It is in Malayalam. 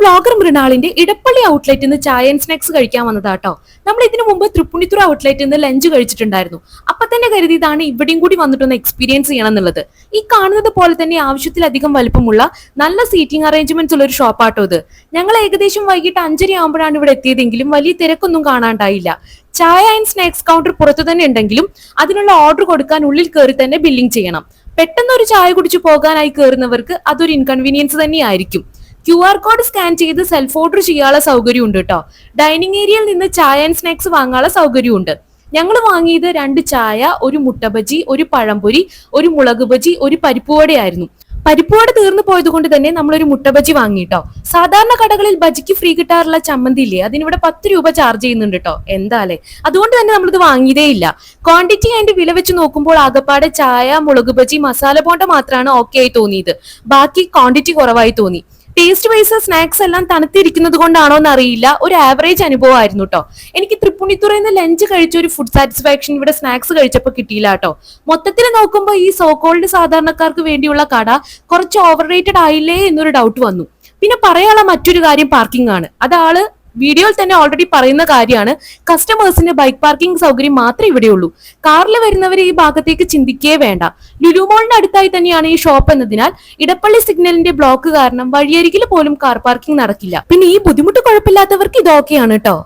ബ്ലോഗർ മൃണാളിന്റെ ഇടപ്പള്ളി ഔട്ട്ലെറ്റിൽ നിന്ന് ചായ ആൻഡ് സ്നാക്സ് കഴിക്കാൻ വന്നതാട്ടോ നമ്മൾ ഇതിനു മുമ്പ് തൃപ്പുണിത്തുറ ഔട്ട്ലെറ്റിൽ നിന്ന് ലഞ്ച് കഴിച്ചിട്ടുണ്ടായിരുന്നു. അപ്പൊ തന്നെ കരുതിയതാണ് ഇവിടെയും കൂടി വന്നിട്ടൊന്ന് എക്സ്പീരിയൻസ് ചെയ്യണം എന്നുള്ളത്. ഈ കാണുന്നത് പോലെ തന്നെ ആവശ്യത്തിലധികം വലുപ്പമുള്ള നല്ല സീറ്റിംഗ് അറേഞ്ച്മെന്റ്സ് ഉള്ള ഒരു ഷോപ്പാട്ടോ ഇത്. ഞങ്ങൾ ഏകദേശം വൈകിട്ട് അഞ്ചര ആകുമ്പോഴാണ് ഇവിടെ എത്തിയതെങ്കിലും വലിയ തിരക്കൊന്നും കാണാണ്ടായില്ല. ചായ ആൻഡ് സ്നാക്സ് കൗണ്ടർ പുറത്തു തന്നെ ഉണ്ടെങ്കിലും അതിനുള്ള ഓർഡർ കൊടുക്കാൻ ഉള്ളിൽ കയറി തന്നെ ബില്ലിംഗ് ചെയ്യണം. പെട്ടെന്ന് ഒരു ചായ കുടിച്ചു പോകാനായി കയറുന്നവർക്ക് അതൊരു ഇൻകൺവീനിയൻസ് തന്നെയായിരിക്കും. ക്യു ആർ കോഡ് സ്കാൻ ചെയ്ത് സെൽഫ് ഓർഡർ ചെയ്യാനുള്ള സൗകര്യം ഉണ്ട് കേട്ടോ ഡൈനിങ് ഏരിയയിൽ നിന്ന് ചായ ആൻഡ് സ്നാക്സ് വാങ്ങാനുള്ള സൗകര്യം ഉണ്ട് ഞങ്ങൾ വാങ്ങിയത് രണ്ട് ചായ ഒരു മുട്ട ബജി ഒരു പഴംപൊരി ഒരു മുളക് ബജി ഒരു പരിപ്പുവടയായിരുന്നു പരിപ്പുവട തീർന്നു പോയത് കൊണ്ട് തന്നെ നമ്മളൊരു മുട്ട ബജി വാങ്ങിട്ടോ സാധാരണ കടകളിൽ ബജിക്ക് ഫ്രീ കിട്ടാറുള്ള ചമ്മന്തി ഇല്ലേ? അതിനിവിടെ പത്ത് രൂപ ചാർജ് ചെയ്യുന്നുണ്ട് കേട്ടോ. എന്താലേ അതുകൊണ്ട് തന്നെ നമ്മളിത് വാങ്ങിയതേ ഇല്ല. ക്വാണ്ടിറ്റി ആൻഡ് വില വെച്ച് നോക്കുമ്പോൾ ആകപ്പാടെ ചായ മുളക് ബജി മസാല പോണ്ട മാത്രമാണ് ഓക്കെ ആയി തോന്നിയത്. ബാക്കി ക്വാണ്ടിറ്റി കുറവായി തോന്നി. ടേസ്റ്റ് വൈസ് സ്നാക്സ് എല്ലാം തണുത്തിരിക്കുന്നത് കൊണ്ടാണോ എന്ന് അറിയില്ല ഒരു ആവറേജ് അനുഭവമായിരുന്നു കേട്ടോ എനിക്ക് തൃപ്പുണിത്തുറയിൽ നിന്ന് ലഞ്ച് കഴിച്ച ഒരു ഫുഡ് സാറ്റിസ്ഫാക്ഷൻ ഇവിടെ സ്നാക്സ് കഴിച്ചപ്പോൾ കിട്ടിയില്ല കേട്ടോ മൊത്തത്തിൽ നോക്കുമ്പോൾ ഈ സോക്കോൾഡ് സാധാരണക്കാർക്ക് വേണ്ടിയുള്ള കട കുറച്ച് ഓവർ റേറ്റഡ് ആയില്ലേ എന്നൊരു ഡൗട്ട് വന്നു. പിന്നെ പറയാനുള്ള മറ്റൊരു കാര്യം പാർക്കിംഗ് ആണ്. അതാൾ വീഡിയോയിൽ തന്നെ ഓൾറെഡി പറയുന്ന കാര്യമാണ് കസ്റ്റമേഴ്സിന് ബൈക്ക് പാർക്കിംഗ് സൗകര്യം മാത്രമേ ഇവിടെയുള്ളൂ. കാറിൽ വരുന്നവർ ഈ ഭാഗത്തേക്ക് ചിന്തിക്കേ വേണ്ട. ലുലുമോളിന്റെ അടുത്തായി തന്നെയാണ് ഈ ഷോപ്പ് എന്നതിനാൽ ഇടപ്പള്ളി സിഗ്നലിന്റെ ബ്ലോക്ക് കാരണം വഴിയരികിൽ പോലും കാർ പാർക്കിംഗ് നടക്കില്ല. പിന്നെ ഈ ബുദ്ധിമുട്ട് കുഴപ്പമില്ലാത്തവർക്ക് ഇതൊക്കെയാണ് കേട്ടോ